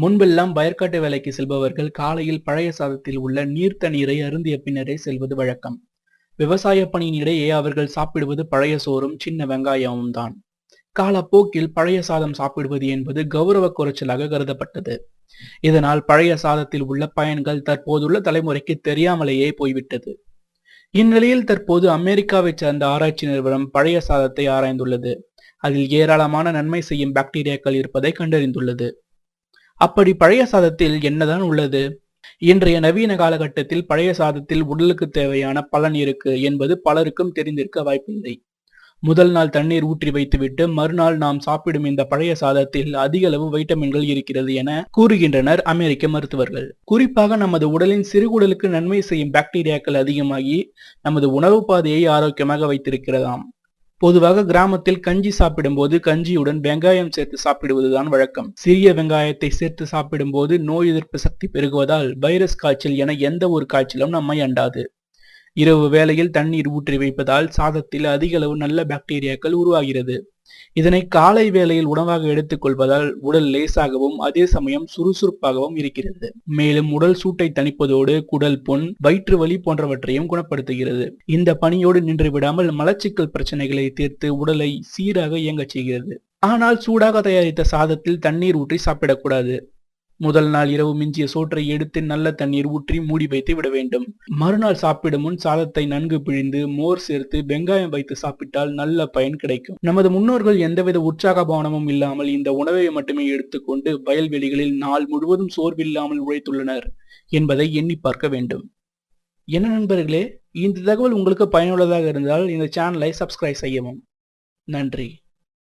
முன்பெல்லாம் வயற்காட்டு வேலைக்கு செல்பவர்கள் காலையில் பழைய சாதத்தில் உள்ள நீர்த்த நீரை அருந்திய பின்னரே செல்வது வழக்கம். விவசாய பணியின் இடையே அவர்கள் சாப்பிடுவது பழைய சோறும் சின்ன வெங்காயமும் தான். காலப்போக்கில் பழைய சாதம் சாப்பிடுவது என்பது கௌரவ குறைச்சலாக கருதப்பட்டது. இதனால் பழைய சாதத்தில் உள்ள பயன்கள் தற்போதுள்ள தலைமுறைக்கு தெரியாமலேயே போய்விட்டது. இந்நிலையில் தற்போது அமெரிக்காவைச் சேர்ந்த ஆராய்ச்சி நிறுவனம் பழைய சாதத்தை ஆராய்ந்துள்ளது. அதில் ஏராளமான நன்மை செய்யும் பாக்டீரியாக்கள் இருப்பதை கண்டறிந்துள்ளது. அப்படி பழைய சாதத்தில் என்னதான் உள்ளது? இன்றைய நவீன காலகட்டத்தில் பழைய சாதத்தில் உடலுக்கு தேவையான பலன் இருக்கு என்பது பலருக்கும் தெரிந்திருக்க வாய்ப்பில்லை. முதல் நாள் தண்ணீர் ஊற்றி வைத்துவிட்டு மறுநாள் நாம் சாப்பிடும் இந்த பழைய சாதத்தில் அதிக அளவு வைட்டமின்கள் இருக்கிறது என கூறுகின்றனர் அமெரிக்க மருத்துவர்கள். குறிப்பாக நமது உடலின் சிறுகுடலுக்கு நன்மை செய்யும் பாக்டீரியாக்கள் அதிகமாகி நமது உணவு பாதையை ஆரோக்கியமாக வைத்திருக்கிறதாம். பொதுவாக கிராமத்தில் கஞ்சி சாப்பிடும்போது கஞ்சியுடன் வெங்காயம் சேர்த்து சாப்பிடுவதுதான் வழக்கம். சிறிய வெங்காயத்தை சேர்த்து சாப்பிடும்போது நோய் எதிர்ப்பு சக்தி பெருகுவதால் வைரஸ் காய்ச்சல் என எந்த ஒரு காய்ச்சலும் நம்மை அண்டாது. இரவு வேளையில் தண்ணீர் ஊற்றி வைப்பதால் சாதத்தில் அதிக அளவு நல்ல பாக்டீரியாக்கள் உருவாகிறது. இதனை காலை வேளையில் உணவாக எடுத்துக்கொள்வதால் உடல் லேசாகவும் அதே சமயம் சுறுசுறுப்பாகவும் இருக்கிறது. மேலும் உடல் சூட்டை தணிப்பதோடு குடல் புண் வயிற்று வலி போன்றவற்றையும் குணப்படுத்துகிறது. இந்த பணியோடு நின்று விடாமல் மலச்சிக்கல் பிரச்சனைகளை தீர்த்து உடலை சீராக இயங்கச் செய்கிறது. ஆனால் சூடாக தயாரித்த சாதத்தில் தண்ணீர் ஊற்றி சாப்பிடக்கூடாது. முதல் நாள் இரவு மிஞ்சிய சோற்றை எடுத்து நல்ல தண்ணீர் ஊற்றி மூடி வைத்து விட வேண்டும். மறுநாள் சாப்பிடும் முன் சாதத்தை நன்கு பிழிந்து மோர் சேர்த்து வெங்காயம் வைத்து சாப்பிட்டால் நல்ல பயன் கிடைக்கும். நமது முன்னோர்கள் எந்தவித உற்சாக பவனமும் இல்லாமல் இந்த உணவை மட்டுமே எடுத்துக்கொண்டு வயல்வெளிகளில் நாள் முழுவதும் சோர்வில்லாமல் உழைத்துள்ளனர் என்பதை எண்ணி பார்க்க வேண்டும். என்ன நண்பர்களே இந்த தகவல் உங்களுக்கு பயனுள்ளதாக இருந்தால் இந்த சேனலை சப்ஸ்கிரைப் செய்யவும். நன்றி.